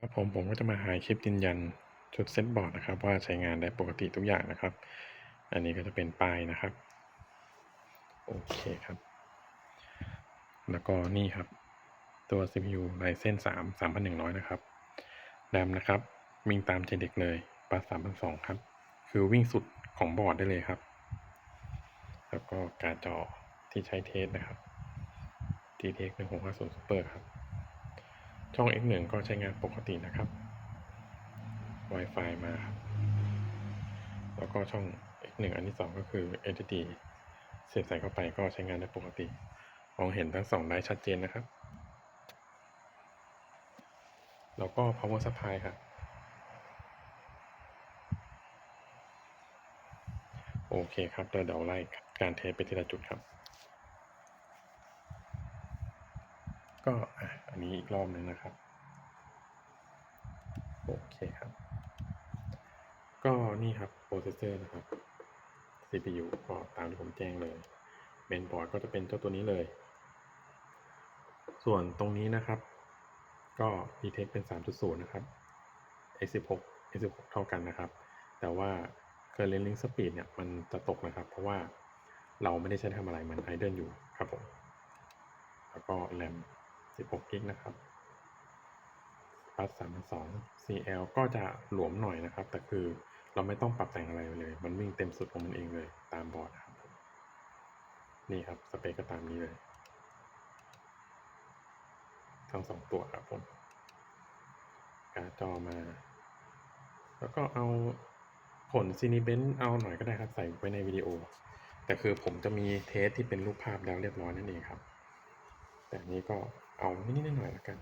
ครับผมผมก็จะมาหาคลิปยืนยันชุดเซตบอร์ดนะครับ ว่าใช้งานได้ปกติทุกอย่างนะครับ อันนี้ก็จะเป็นป้ายนะครับ โอเคครับ แล้วก็นี่ครับ ตัว CPU Ryzen 3 3100 นะครับแรมนะครับ วิ่งตามเจเด็กเลยปัส3,200ครับ คือวิ่งสุดของบอร์ดได้เลยครับ แล้วก็การจอที่ใช้เทสนะครับ GTX 1650 Super ครับ ช่อง X1 ก็ใช้งานปกตินะครับ Wi-Fi มา แล้วก็ช่อง X1 อันที่ 2 ก็คือ SSD เสียบใส่เข้าไปก็ใช้งานได้ปกติ มองเห็นทั้งสองได้ชัดเจนนะครับ แล้วก็ power supply ครับโอเคครับเดี๋ยวเดี๋ยวไล่การเทสไปทีละจุดครับ ก็อะ นี้อีกรอบหนึ่งนะครับ โอเคครับ ก็นี่ครับโปรเซสเซอร์นะครับ CPU ก็ตามที่ผมแจ้งเลยเมนบอร์ดก็จะเป็นเจ้าตัวนี้เลย ส่วนตรงนี้นะครับ ก็ detect เป็น 3.0 นะครับ x16 x16 เท่ากันนะครับ แต่ว่า current link speed เนี่ย มันจะตกนะครับ เพราะว่าเราไม่ได้ใช้ทำอะไรมัน idle อยู่ครับผม แล้วก็ RAM 16กิกนะครับปัส3,200 CL ก็จะหลวมหน่อยนะครับ แต่คือเราไม่ต้องปรับแต่งอะไรเลย มันวิ่งเต็มสุดของมันเองเลยตามบอร์ดครับ นี่ครับ สเปคก็ตามนี้เลย ทั้งสองตัวครับผมการ์ดจอมา แล้วก็เอาผลซีนิเบนเอาหน่อยก็ได้ครับ ใส่ไว้ในวิดีโอ แต่คือผมจะมีเทสที่เป็นรูปภาพแล้วเรียบร้อยนั่นเองครับ แต่นี้ก็ เอานิดหน่อยแล้วกัน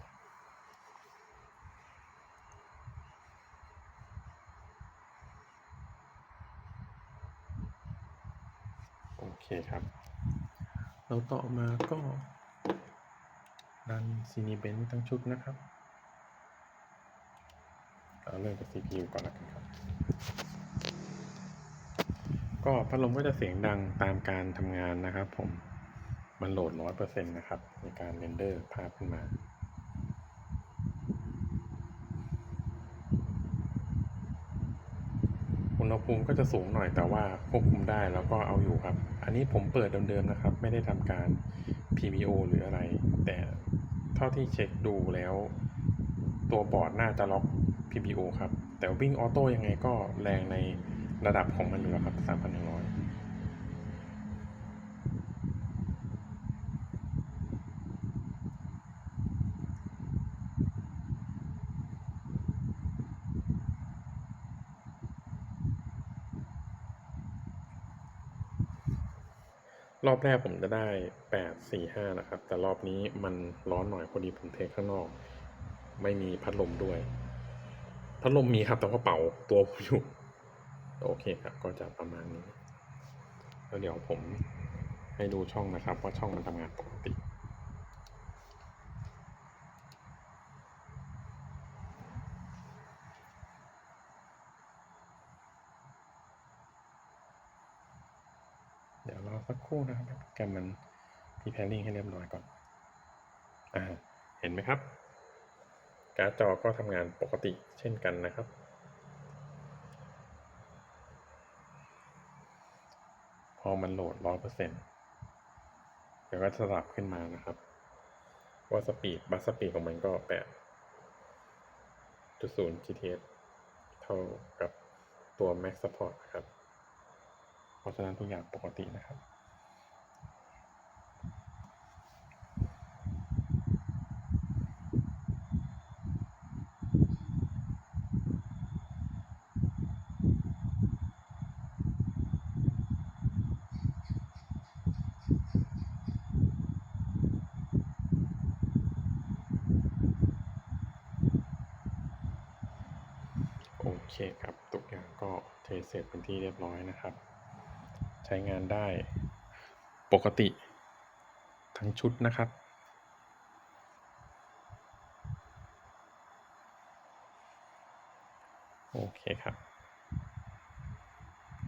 โอเคครับ เราต่อมาก็รันซีนีเบนทั้งชุดนะครับเอาเริ่มจาก CPU ก่อนแล้วกันครับ ก็พัดลมก็จะเสียงดังตามการทำงานนะครับผม มันโหลดร้อยเปอร์เซ็นต์นะครับ ในการเรนเดอร์ภาพขึ้นมา อุณหภูมิก็จะสูงหน่อยแต่ว่าควบคุมได้แล้วก็เอาอยู่ครับ อันนี้ผมเปิดเดิมๆนะครับ ไม่ได้ทำการ PBO หรืออะไร แต่เท่าที่เช็คดูแล้ว ตัวบอร์ดน่าจะล็อก PBO ครับ แต่วิ่งออโต้ยังไงก็แรงในระดับของมันอยู่แล้วครับ 3,100 รอบแรกผมจะได้8 4 5นะครับ แต่รอบนี้มันร้อนหน่อยพอดีผมเทข้างนอก ไม่มีพัดลมด้วย พัดลมมีครับแต่ว่าเป่าตัวผมอยู่ โอเคครับ ก็จะประมาณนี้ แล้วเดี๋ยวผมให้ดูช่องนะครับ ว่าช่องมันทำงานปกติ เดี๋ยวร อสักครู่นะครับโปรแกรมมันพีแพริ่งให้เรียบร้อยก่อนอ่าเห็นไหมครับ การ์ดจอก็ทำงานปกติเช่นกันนะครับ พอมันโหลดร้อยเปอร์เซ็นต์เดี๋ยวก็จะสลับขึ้นมานะครับว่าสปีดบัสสปีดของมันก็แปดจุดศูนย์ GTS เท่ากับตัว Max Support นะครับ ราะฉะนั้นทุกอย่างปกตินะครับโอเคครับ ทุกอย่างก็เทเสร็จเป็นที่เรียบร้อยนะครับ ใช้งานได้ ปกติ ทั้งชุดนะครับ โอเคครับ